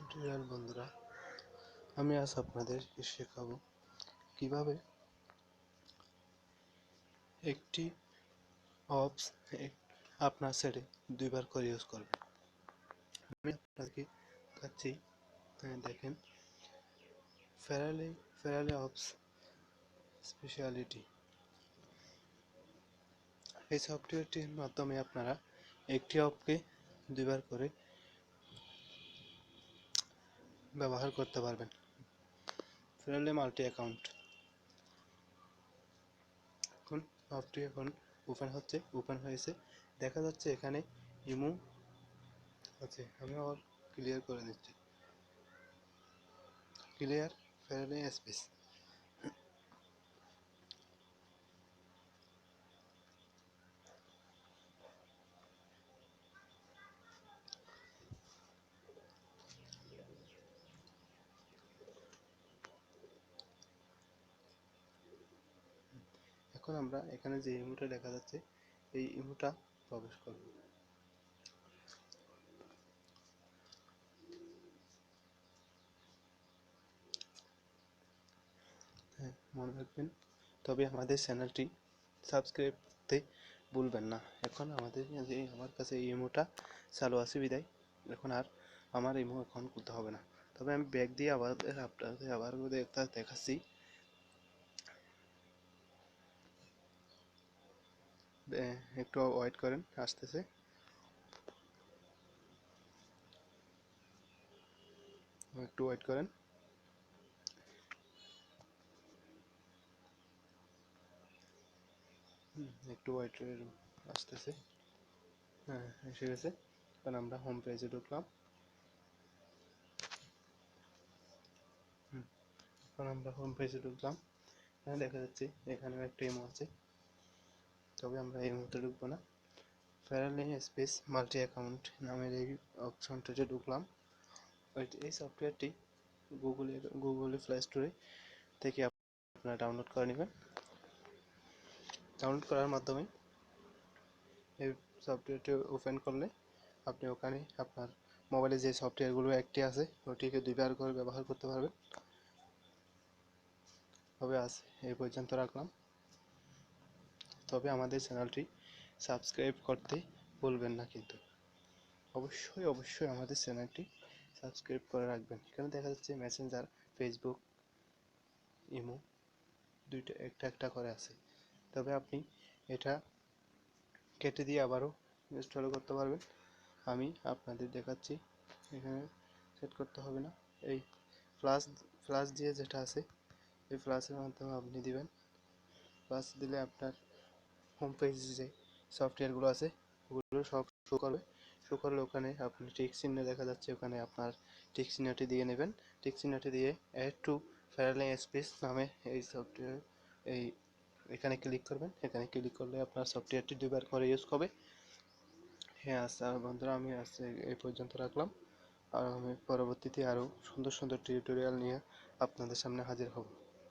Tutorial বন্ধুরা আমি আজ আপনাদেরকে শেখাবো কীভাবে একটি অপস আপনার সেটে দুইবার করে ইউজ করবেন। আমি আপনাদেরকে দেখাচ্ছি হ্যাঁ, দেখেন। ফেরালে ফেরালে অপস স্পেশালিটি এই সফটওয়্যারটির মাধ্যমে আপনারা একটি অপকে দুইবার করে ব্যবহার করতে পারবেন। ফেরালে মাল্টি অ্যাকাউন্ট এখন অ্যাপটি এখন ওপেন হচ্ছে ওপেন হয়েছে। দেখা যাচ্ছে এখানে ইমো আছে। আমি আবার ক্লিয়ার করে দিচ্ছি। ক্লিয়ার ফেরালে স্পেস এখন আমরা এখানে যে ইমোটা দেখা যাচ্ছে, এই ইমোটা প্রবেশ করব। হ্যাঁ মনে রাখবেন, তবে আমাদের চ্যানেলটি সাবস্ক্রাইব করতে ভুলবেন না। এখন আমাদের যে, আমার কাছে এই ইমোটা, চালু আছে বিদায়। এখন আর আমার ইমো এখন করতে হবে না। তবে আমি ব্যাগ দিয়ে আবার, আপনাদের আবার দেখাচ্ছি। একটু ওয়েট করেন, আসতেছে। একটু ওয়েট করেন। একটু ওয়েট আসতেছে। হ্যাঁ এসে গেছে। এখন আমরা হোম পেজে ঢুকলাম। এখন আমরা হোম পেজে ঢুকলাম। এখানে দেখা যাচ্ছে এখানেও একটা ইমো আছে। তবে আমরা এই মুহূর্তে ঢুকবো না। ফেরালি স্পেস মাল্টি অ্যাকাউন্ট নামের এই অপশনটাতে ঢুকলাম এই সফটওয়্যারটি গুগলে গুগলে প্লে স্টোরে থেকে আপনারা ডাউনলোড করে নেবেন। ডাউনলোড করার মাধ্যমে এই সফটওয়্যারটি ওপেন করলে আপনি ওখানে আপনার মোবাইলে যে সফটওয়্যারগুলো একটি আছে, ওটিকে দুইবার করে ব্যবহার করতে পারবেন। তবে আজ এই পর্যন্ত রাখলাম। তবে আমাদের চ্যানেলটি সাবস্ক্রাইব করতে ভুলবেন না কিন্তু। অবশ্যই অবশ্যই আমাদের চ্যানেলটি সাবস্ক্রাইব করে রাখবেন। এখানে দেখা যাচ্ছে মেসেঞ্জার ফেসবুক ইমো দুইটা, একটা একটা করে আছে। তবে আপনি এটা কেটে দিয়ে আবারও ইনস্টল করতে পারবেন। আমি আপনাদের দেখাচ্ছি, এখানে সেট করতে হবে না। এই ফ্লাশ ফ্লাশ দিয়ে যেটা আছে, এই ফ্লাশের মাধ্যমে আপনি দিবেন। ফ্লাশ দিলে আপনার হোম পেজে যে সফটওয়্যারগুলো আছে, ওগুলো সব শো করবে। শো করলে ওখানে আপনি টিক চিহ্ন দেখা যাচ্ছে, ওখানে আপনার টিক চিহ্নটি দিয়ে নেবেন। টিক চিহ্নটি দিয়ে অ্যাড টু ফেরালে স্পেস নামে এই সফটওয়্যার এই এখানে ক্লিক করবেন। এখানে ক্লিক করলে আপনার সফটওয়্যারটি দুবার করে ইউজ হবে। হ্যাঁ আচ্ছা বন্ধুরা, আমি আজকে এই পর্যন্ত রাখলাম। আর আমি পরবর্তীতে আরও সুন্দর সুন্দর টিউটোরিয়াল নিয়ে আপনাদের সামনে হাজির হব।